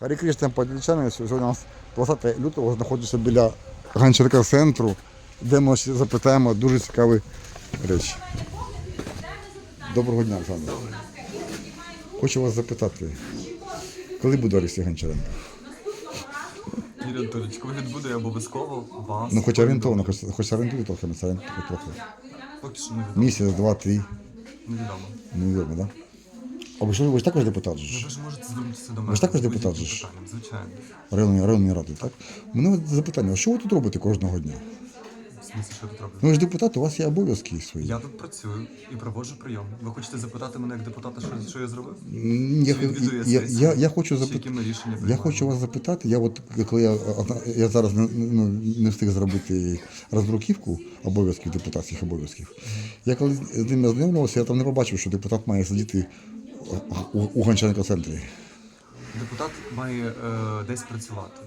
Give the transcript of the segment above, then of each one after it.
Харі Кришна Подільчани, сьогодні у нас 20 лютого знаходиться біля Ганчарка центру, де ми запитаємо дуже цікаві речі. Доброго дня, Олександр. Хочу вас запитати, коли буде Олексій Гончаренко? Юрій Анатолійович, коли він буде, я обов'язково вас. Ну хоч орієнтовно, хоч, хоч орієнтуйте трохи, на це трохи. Поки що невідомо. Місяць, два, три, Невідомо. невідомо, так? А ви що, ви ж також депутат? же Ну, ж? ви ж можете звернутися до мене. Ви ж також з депутат будь-яким же ж? питанням, Звичайно. Районної, районної ради, так? У мене от запитання, а що ви тут робите кожного дня? В що тут? Ну ви ж депутат, у вас є обов'язки свої. Я тут працюю і проводжу прийом. Ви хочете запитати мене як депутата, що, що я зробив? М, Я, Чи відвідує я, сесію? я, я хочу Чи запитати. ми рішення Я приймаємо? хочу вас запитати, я от коли я, я зараз не, ну, не встиг зробити роздруківку обов'язків депутатських обов'язків. Я коли з ними знайомився, я там не побачив, що депутат має сидіти у, у Гончаренко центрі. Депутат має е, десь працювати.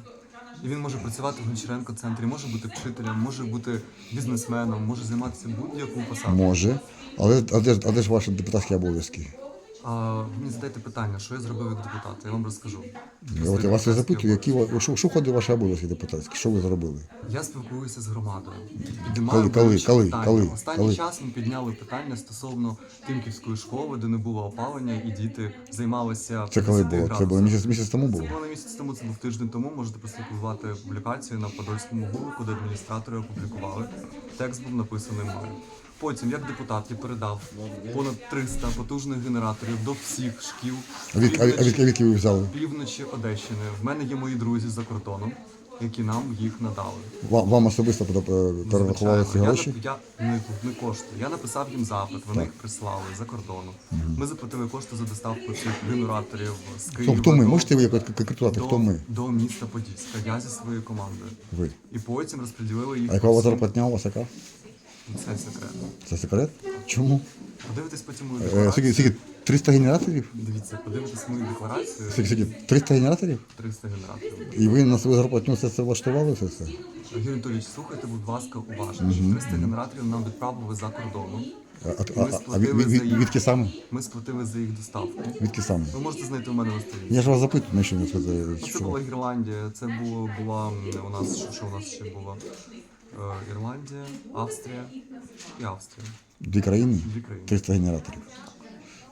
І він може працювати в Гончаренко центрі, може бути вчителем, може бути бізнесменом, може займатися будь-яку посаду. Може, але а де, ж- а де ж ваші депутатські обов'язки? А мені задаєте питання, що я зробив як депутат, я вам розкажу. Я, от я вас і запитую, які ва- що, що ходить ваші обов'язки депутатські? Що ви зробили? Я спілкуюся з громадою. Піднімаю Коли- коли- болючі коли- питання. коли- Останній коли? час ми підняли питання стосовно Тимківської школи, де не було опалення, і діти займалися Це коли 50 було? Це було місяць, місяць тому Це було? було не місяць тому, це був тиждень тому. Можете прослідкувати публікацію на Подольському вулику, де адміністратори опублікували. Текст був написаний мною. Потім, як депутат, я передав понад 300 потужних генераторів до всіх шкіл А від, а, від- а від, а відки ви взяли? півночі Одещини. В мене є мої друзі за кордоном, які нам їх надали. Вам, вам особисто пере- перерахували ці Звичайно. гроші? Я, нап- я не, не кошти. Я написав їм запит, вони їх прислали за кордону. Ми заплатили кошти за доставку цих генераторів з Хто, Києва. хто ми? до- Можете ви якось конкретувати, до, хто ми? до міста Подільська. Я зі своєю командою. Ви. І потім розподілили їх. А яка у вас зарплатня у вас яка? Це секрет. Це секрет? Чому? Подивитись потім мою Е, декларацію. скільки, скільки 300 генераторів? Дивіться, подивитись мою декларацію. Скільки, скільки 300 генераторів? 300 генераторів. І ви на свою зарплатню це, це влаштували все це? Юрій Анатолійович, слухайте, будь ласка, уважно. 300 генераторів нам відправили за кордоном. А, а, Ми а, а сплатили від, від, за їх. відки саме? Ми сплатили за їх доставку. Відки саме? Ви можете знайти у мене на сторінці. Я ж вас запитую, на що не сказати. Ну, Це була Ірландія, це було, була м, у нас, що, що у нас ще було? Е, Ірландія, Австрія і Австрія. Дві країни? Дві країни. 300 генераторів.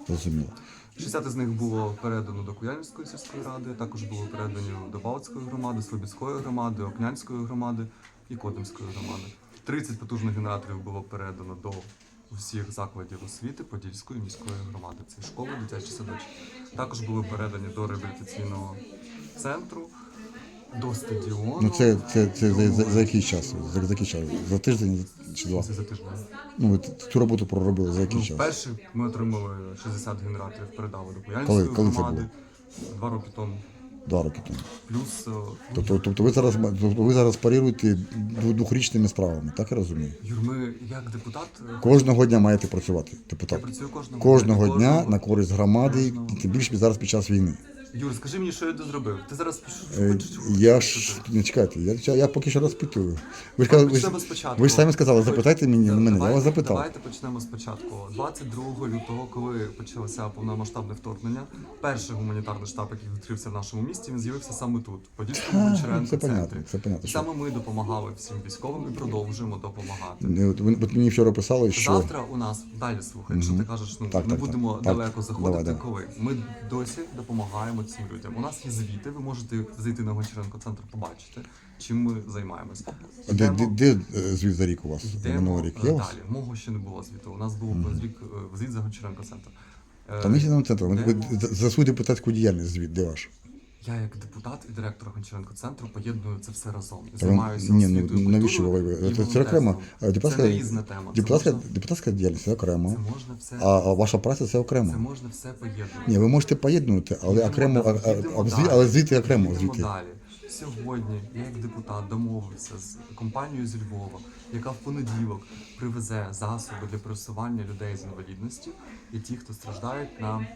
Зрозуміло. 60 з них було передано до Куяльницької сільської ради, також було передані до Балтської громади, Слобідської громади, Окнянської громади і Кодимської громади. 30 потужних генераторів було передано до всіх закладів освіти Подільської міської громади. Це школи, дитячі садочки. Також були передані до реабілітаційного центру, до стадіону. Ну це, це, це за, за, за який час? За, за який час? За тиждень чи два? Це за тиждень. Ну, ви цю роботу проробили за який Ну, час? перший ми отримали 60 генераторів, передали до Коли- коли це громади два роки тому. Два роки тому. Плюс е, Тобто, тобто ви зараз тобто ви зараз парируєте дву- двохрічними справами, так я розумію? Юр, ми як депутат е, Кожного дня маєте працювати, я депутат. працюю кожного Кожного дня. дня на користь громади, тим більше зараз під час війни. Юр, скажи мені, що я тут зробив. Ти зараз Е, Я ж не чекайте, я, я поки що розпитую. Ви ж, казали- ви, Почнемо спочатку. ви ж самі сказали, запитайте мені мене. Я Давайте- вас запитав. Давайте почнемо спочатку. 22 лютого, коли почалося повномасштабне вторгнення, перший гуманітарний штаб, який відкрився в нашому місті, він з'явився саме тут, в Подільському Гончаренко це понятно, центрі. це понятно, І що- Саме ми допомагали всім військовим і продовжуємо допомагати. Е, от Ви от мені вчора писали, що Завтра у нас далі слухай, якщо ти кажеш, ну Так, не так, будемо так. далеко заходити. давай, давай. Коли ми досі допомагаємо цим людям. У нас є звіти, ви можете зайти на Гончаренко центр, побачити, чим ми займаємося. де, де, де е, звіт за рік у вас? Йдемо рік е, є у вас? далі. Мого ще не було звіту. У нас був звіт, рік звіт за Гончаренко центр. Е, Та центру. Ви, йдемо. ви за- за свою депутатську діяльність звіт, де ваш? Я як депутат і директор Гончаренко центру поєдную це все разом. Займаюся Ні, ну освітою, навіщо ви? культурою і Це, це окремо. волонтерством. Депутатська, Це не різна тема. Це депутатська, можна- депутатська діяльність це окремо. Це можна все, А, а ваша праця це окремо. це можна все поєднувати. Ні, ви можете поєднувати, але Йдемо окремо, а, далі, а, йдемо а, зві- далі. але звіти окремо Йдемо звіти. далі. Сьогодні я як депутат домовився з компанією з Львова, яка в понеділок привезе засоби для пересування людей з інвалідністю і ті, хто страждають на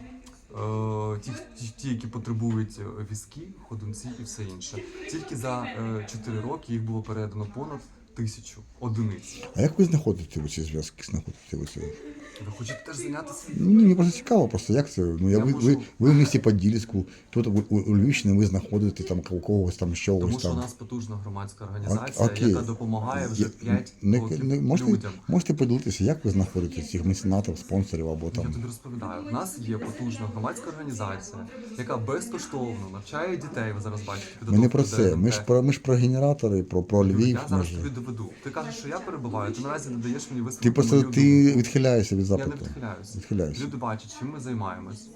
ті, ті, ті, які потребують е, візки, ходунці і все інше. Тільки за чотири 4 роки їх було передано понад тисячу одиниць. А як ви знаходите ці зв'язки? Знаходите ви? Ви хочете теж зайнятися? Ну, мені просто цікаво, просто як це. Ну, я, Я ви, можу- ви, ви в місті Подільську, тут у, у, у Львівщині ви знаходите там у когось там щось Тому що у там. нас потужна громадська організація, окей. яка допомагає вже Я- 5 не, років не, можете, людям. можете поділитися, як ви знаходите цих меценатів, спонсорів або Я там. тобі розповідаю. У нас є потужна громадська організація, яка безкоштовно навчає дітей. Ви зараз бачите Ми не про це. Ми ж ДНК. про ми ж про генератори, про, про Львів. Я Ми зараз ж... тобі доведу. Ти кажеш, що я перебуваю, ти наразі не даєш мені висловити Ти просто мою ти думку. відхиляєшся від Я не відхиляюся. Відхиляюся. Люди бачать, чим ми займаємось.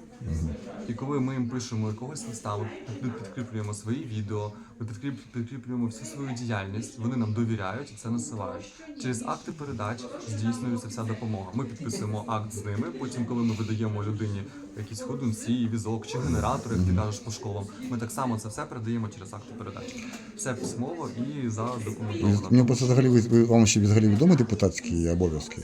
І коли ми їм пишемо якогось листа, ми під- підкріплюємо свої відео, ми підкріп- підкріплюємо всю свою діяльність, вони нам довіряють і це насилають. Через акти передач здійснюється вся допомога. Ми підписуємо акт з ними. Потім, коли ми видаємо людині якісь ходунці, візок чи генератор, як ти кажеш по школам, ми так само це все передаємо через акти передач. Все письмово і І задокументовано. Мені просто взагалі ви- ви- вам ще взагалі відомі депутатські обов'язки.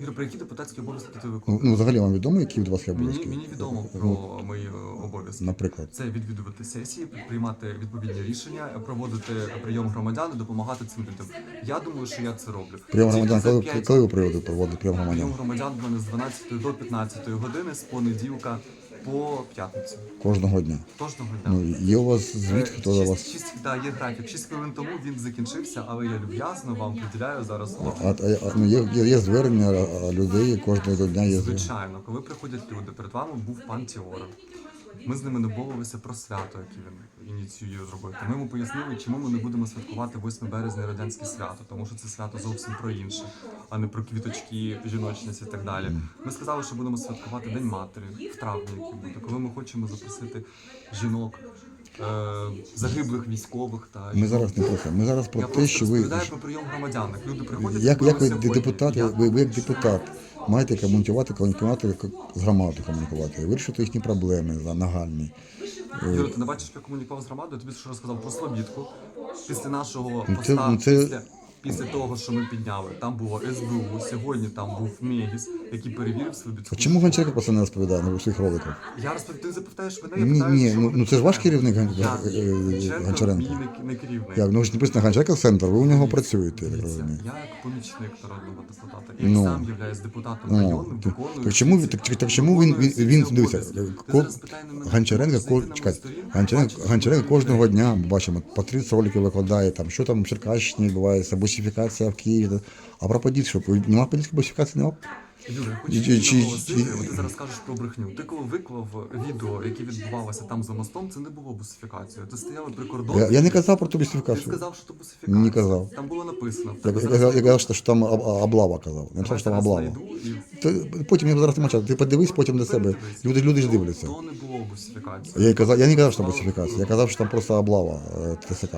Ігор, про які депутатські обов'язки ти Ну, виконуєш? ну взагалі вам відомо, які від вас є Мені, обов'язки? мені відомо Ну, про мої обов'язки. Наприклад. Це відвідувати сесії, приймати відповідні рішення, проводити прийом громадян, і допомагати цим людям. Я думаю, що я це роблю. Прийом Тільки громадян, за коли, п'ять- коли ви проводите, проводите прийом громадян? Прийом громадян в мене з 12 до 15 години з понеділка по п'ятницю. Кожного дня. Кожного дня. Ну, є у вас звіт, хто до вас. да, є графік. 6 хвилин тому він закінчився, але я люб'язно вам приділяю зараз слово. А, а, а, ну, є, є, є звернення а, людей, кожного дня є звернення. Звичайно, коли приходять люди, перед вами був пан Тіора. Ми з ними домовилися про свято, яке він ініціює зробити. Ми йому пояснили, чому ми не будемо святкувати 8 березня радянське свято, тому що це свято зовсім про інше, а не про квіточки, жіночність і так далі. Ми сказали, що будемо святкувати День матері в травні, який буде, коли ми хочемо запросити жінок, загиблих військових та Ми зараз не про це. Ми зараз про Я те, що ви. розповідаю про прийом громадян. Люди приходять Як, як ви сьогодні, депутат, я- ви, ви як депутат маєте комунікувати, комунікувати з громадою комунікувати, вирішити їхні проблеми за- нагальні. Юра, ти не бачиш, як я комунікував з громадою, тобі що розказав про Слобідку. Після нашого Ну, це- поста, ну, це- після, після того, що ми підняли, там було СБУ, сьогодні там був Мегіс, який перевірив Слобідську. А чому Гончаренко про це не розповідає на своїх роликах? Я розповідаю, ти запитаєш мене, я Ні, питаю, ні, що ну, ви ну це ж ваш керівник Гон- Я- е, Гончаренко Гончаренко. мій не, не керівник. Як, ну ж написано Гончаренко центр, ви у нього працюєте, я так Дивіться, розумію. Я як помічник народного депутата, і Ну. сам являюсь депутатом Ну, районним, так- виконую. так чому всі він- ці- так- так чому він- виконую він- всі він- ці дивіться, обов'язки. Ти ко- зараз питай на мене, Гончаренко, ко- на мою чекайте, сторінку, Гончаренко, Гончаренко кожного дня бачимо по 30 роликів викладає, там, що там в Черкащині відбувається, бусифікація в Києві. А про Поділь, що нема подільської бусифікації, нема? Юра, я хочу Чи- чи- чи- ти зараз кажеш про брехню. Ти коли виклав відео, яке відбувалося там за мостом, це не було бусифікацією. Ти стояли при кордоні. Я, я не казав про ту Ти бусифікацію. сказав, що це бусифікація. Не казав. Там було написано. Я, я, зараз я, казав, що, що там об- облава казав. Я написав, що там облава. То, потім я зараз не мовчав. Ти подивись потім на себе. Люди, люди ж дивляться. То не було бусифікації. Я, й казав, я не казав, що там бусифікація. Я казав, що там просто облава е, ТСК.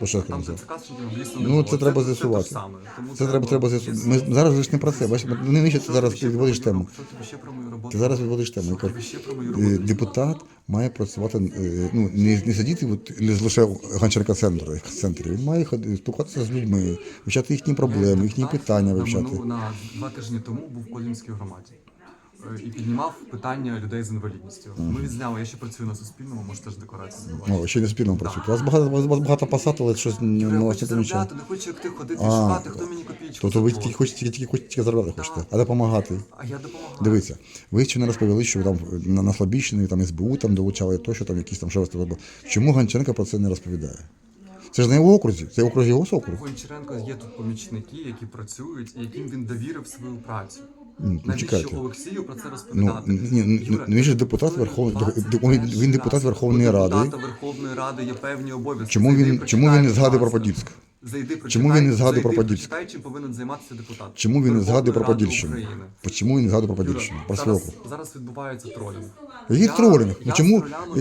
То, що я Там сказав. ТЦК не Ну, було. це треба те з'ясувати. саме. Тому Це треба, треба з'ясувати. Ми зараз ж не про це. Бачиш, не нижче ти зараз відводиш тему. Що тобі ще про мою роботу? Ти зараз відводиш тему. Що кажу, тобі ще про мою е, роботу? Депутат має працювати, е, ну, не, не сидіти от, лише в Гончарка центрі, центрі. Він має ходити, спілкуватися з людьми, вивчати їхні проблеми, їхні Депутат питання на вивчати. мину- На два тижні тому був в Колінській громаді. І піднімав питання людей з інвалідністю. Ми відзняли, я ще працюю на Суспільному, може теж декорації забувати. О, ще не спільно працюють. У вас багато, у вас багато посад, але щось не Я на хочу не помічає. заробляти, не хочу як ти ходити А, шукати, хто мені копійку Тобто ви тільки хочете, тільки, тільки, хочете тільки заробляти хочете, а допомагати. А я допомагаю. Дивіться, ви ще не розповіли, що ви там на, на Слабіщині, там СБУ там долучали то, що там якісь там що робили. Чому Гончаренко про це не розповідає? Це ж на його окрузі, це округ його У округ. Гончаренко є тут помічники, які працюють і яким він довірив свою працю. Ну, Навіщо чекайте. Олексію про це Ну, розповідати? ні, Юра, ну, він же депутат Верховної 21 він, він депутат. Верховної Ради. депутата Верховної Ради є певні обов'язки. Чому Зайди, він, чому прочитай, він не згадує про ласка. Подільськ? Зайди, прочитай, Чому він не згадує про зайди, Подільськ? прочитай, чим повинен займатися депутат. Чому він не згадує про Ради Подільщину? України. Чому він не згадує про Юра, Подільщину? Про зараз, зараз відбувається тролінг. Який Я- тролінг? Ну я чому? з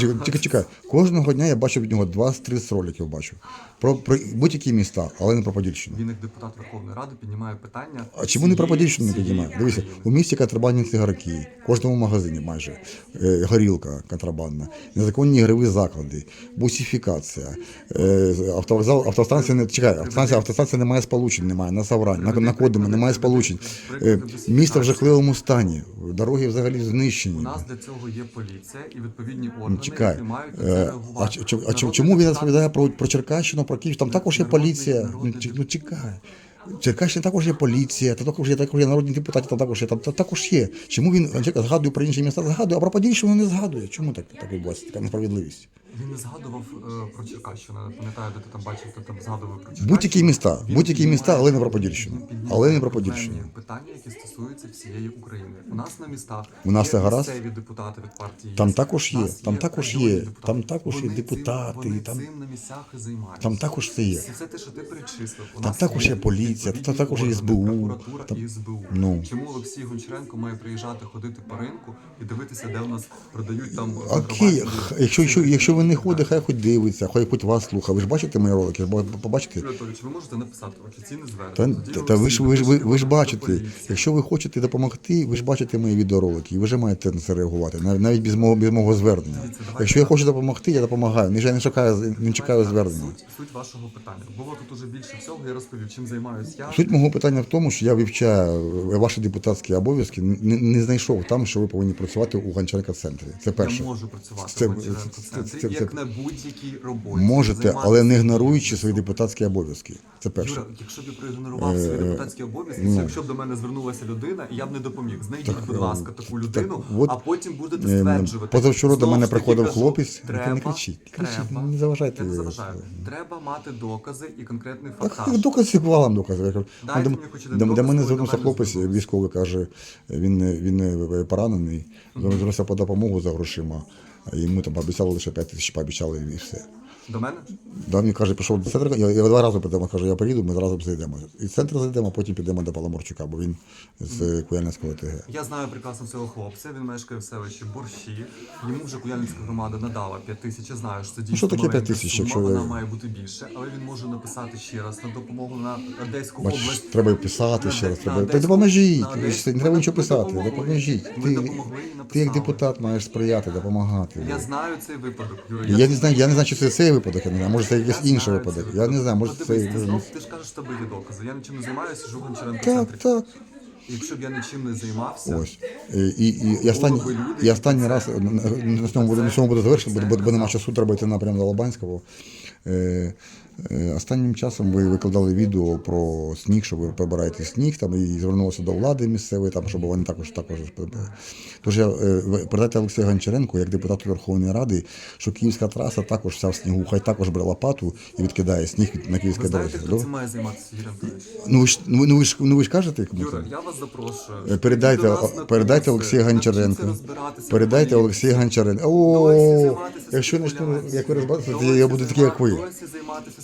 чекай, чекай, чекай. Кожного дня я бачу від нього 20-30 роликів бачу. Про, про будь-які міста, але не про Подільщину. Він як депутат Верховної Ради піднімає питання. А чому не про Подільщину не піднімає? України. у місті контрабандні цигарки, в кожному магазині майже, е, горілка контрабандна, незаконні ігрові заклади, бусифікація, е, автовокзал, автостанція не чекай, автостанція, автостанція не має сполучень, немає, на Саврань, на, на Кодиме немає сполучень. Е, місто в жахливому стані, дороги взагалі знищені. У нас для цього є поліція і відповідні органи, Ну, чекай, які мають е, це а, реагувати. ч- ч- а ч- чому він розповідає про, про Черкащину, про Київ? Там також є поліція. Ну, ну чекай. Черкащині також є поліція, та також є також є народні депутати, там також є там та- також є. Чому він згадує про інші міста, згадує, а про Подільщину не згадує? Чому так, так відбувається? Така несправедливість? Він не згадував е, про Черкащину. Я не пам'ятаю, де ти там бачив, хто там згадував про Черкащину. Будь-які міста, Він будь-які піднімає- міста, але не про Подільщину. він піднімає Але не про проблемні Подільщину. Питання, які стосуються всієї України. У нас на містах У нас є все гаразд? місцеві депутати від партії. Там також У є, нас там також районні є, депутати. там також є Вони цим- депутати, Вони там- цим на місцях і займаються. Там також це є. Все те, що ти перечислив. У Там нас також є поліція, відповідні там також є СБУ, там- і СБУ. Ну. Чому Олексій Гончаренко має приїжджати, ходити по ринку і дивитися, де у нас продають там Окей, якщо, якщо, якщо ви не ходите, хай хоч дивиться, хай хоч вас слухає. Ви ж бачите мої ролики, побачите. Анатолійович, ви можете написати офіційне звернення. та, та ви ж ви ж ви, ви ж бачите, якщо ви хочете допомогти, ви ж бачите мої відеоролики, і ви вже маєте на це реагувати, нав- навіть без мого без мого звернення. Якщо я хочу допомогти, я допомагаю. Не я не чекаю, не чекаю звернення. Суть, вашого питання. Було тут уже більше всього, я розповів, чим займаюсь я. Суть мого питання в тому, що я вивчаю ваші депутатські обов'язки, не, не знайшов там, що ви повинні працювати у Гончаренка центрі. Це перше. Я можу працювати Це- в Гончаренко центрі, це- це- як на будь-якій роботі. Можете, але не ігноруючи свої депутатські обов'язки. Це перше. Юра, якщо б я проігнорував свої депутатські обов'язки, ну. це якщо б до мене звернулася людина, я б не допоміг. Знайдіть, Так, будь е, ласка, таку людину, от, а потім будете Е, стверджувати. Позавчора до мене приходив хлопець, треба, не кричіть, кричіть, не заважайте. Я не заважаю. Треба мати докази і конкретний. Так, докази валом докази. Я кажу, Дайте до, до, до мене звернувся хлопець, військовий каже, він, він поранений, звернувся по допомогу за грошима. Йому там обіцяли лише 5 тисяч, пообіцяли і все. До мене? Да, він каже, пішов до центру, я, я два рази підемо, каже, я приїду, ми зразу зайдемо. І в центр зайдемо, а потім підемо до Паламорчука, бо він з Куяльницького ТГ. Я знаю прекрасно цього хлопця. Він мешкає в селищі Борщі. Йому вже Куяльницька громада надала 5 тисяч. Я знаю, що це дійсно що таке маленька 5 тисяч, якщо вона ви- має бути більше, але він може написати ще раз на допомогу на Одеську Бачиш, область. треба й писати ще раз. Треба. Та допоможіть. Ви ж Не треба нічого писати. Допоможіть. Ти, ти як депутат маєш сприяти, допомагати. Я знаю цей випадок, Юра. Я не знаю, я не знаю, чи це цей випадок, я не знаю, може це якийсь інший випадок. Я не знаю, може Ну, це. ти, ж кажеш, що тебе є докази. Я нічим не займаюся, живу в Гончаренко Так, центрі. так. Якщо б я нічим не займався, Ось. І, і, і, і, останній, люди, і останній раз на, на, цьому буде, на цьому буде завершити, бо, бо, бо нема часу, треба йти напряму до Лобанського. Е, останнім часом ви викладали відео про сніг, що ви прибираєте сніг, там, і звернулися до влади місцевої, там, щоб вони також також. Тож я е, передайте Олексію Гончаренку, як депутату Верховної Ради, що київська траса також вся в снігу, хай також бере лопату і відкидає сніг на київській дорозі. хто Добре? має займатися, Ну ви ж ну, ну ви ж ну ви ж кажете кому Юра, я вас запрошую. Е, Передайте, передайте Олексію Гончаренку. Передайте. Олексію Гончаренку. О, якщо спекуляцією. як ви розбираєтеся, то я буду такий, як ви. займатися Е.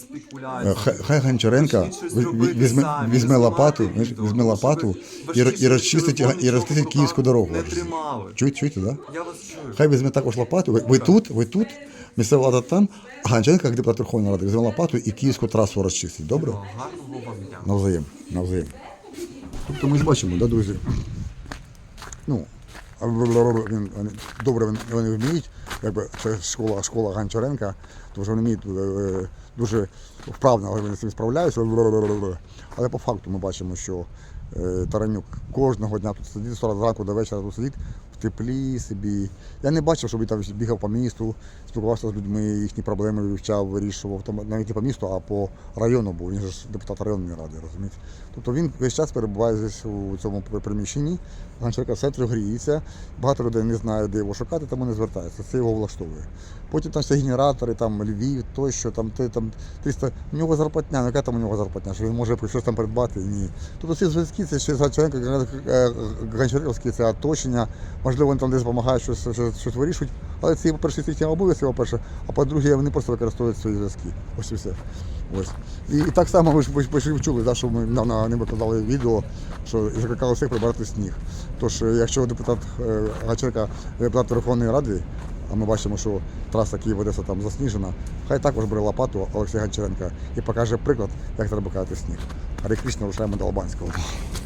Хай, хай Гончаренка робити візьме, візьме лопату, візьме лопату і, і розчистить, і розчистить київську дорогу. Не. Чуєте, чуєте, да? Хай візьме також лопату. Ви, ви тут, ви тут, місцева влада там, а Гончаренко, як депутат Верховної Ради, візьме лопату і київську трасу розчистить. Добре? Навзаєм, навзаєм. Тобто ми ж бачимо, да, друзі? Ну, він, вони, добре вони, вміють, якби це школа, школа Ганчаренка, тому що вони вміють е, дуже вправно вони з цим справляються. Але по факту ми бачимо, що е, Таранюк кожного дня тут сидить, з ранку до вечора тут сидить теплі собі. Я не бачив, щоб він там бігав по місту, спілкувався з людьми, їхні проблеми вивчав, вирішував. Там навіть не по місту, а по району був. Він ж депутат районної ради, розумієте. Тобто він весь час перебуває здесь у цьому приміщенні, ганчарка в центрі гріється. Багато людей не знає, де його шукати, тому не звертається. Це його влаштовує. Потім там всі генератори, там Львів, тощо, там, ти, там 300. У нього зарплатня, ну яка там у нього зарплатня, що він може щось там придбати? Ні. Тобто ці зв'язки, це ще Гончаренко, е, це оточення, можливо, вони там десь допомагають щось, щось, щось вирішують. Але це, по-перше, їхні обов'язки, по-перше, а по-друге, вони просто використовують свої зв'язки. Ось і все. Ось. І, і так само ви ж ви, ж- да, що ми недавно не викладали відео, що закликали всіх прибрати сніг. Тож, е, якщо депутат е, Гачерка депутат Верховної Ради, а ми бачимо, що траса Київ-Одеса там засніжена, хай також бере лопату Олексій Гончаренка і покаже приклад, як треба катати сніг. Кришна рушаємо до Албанського.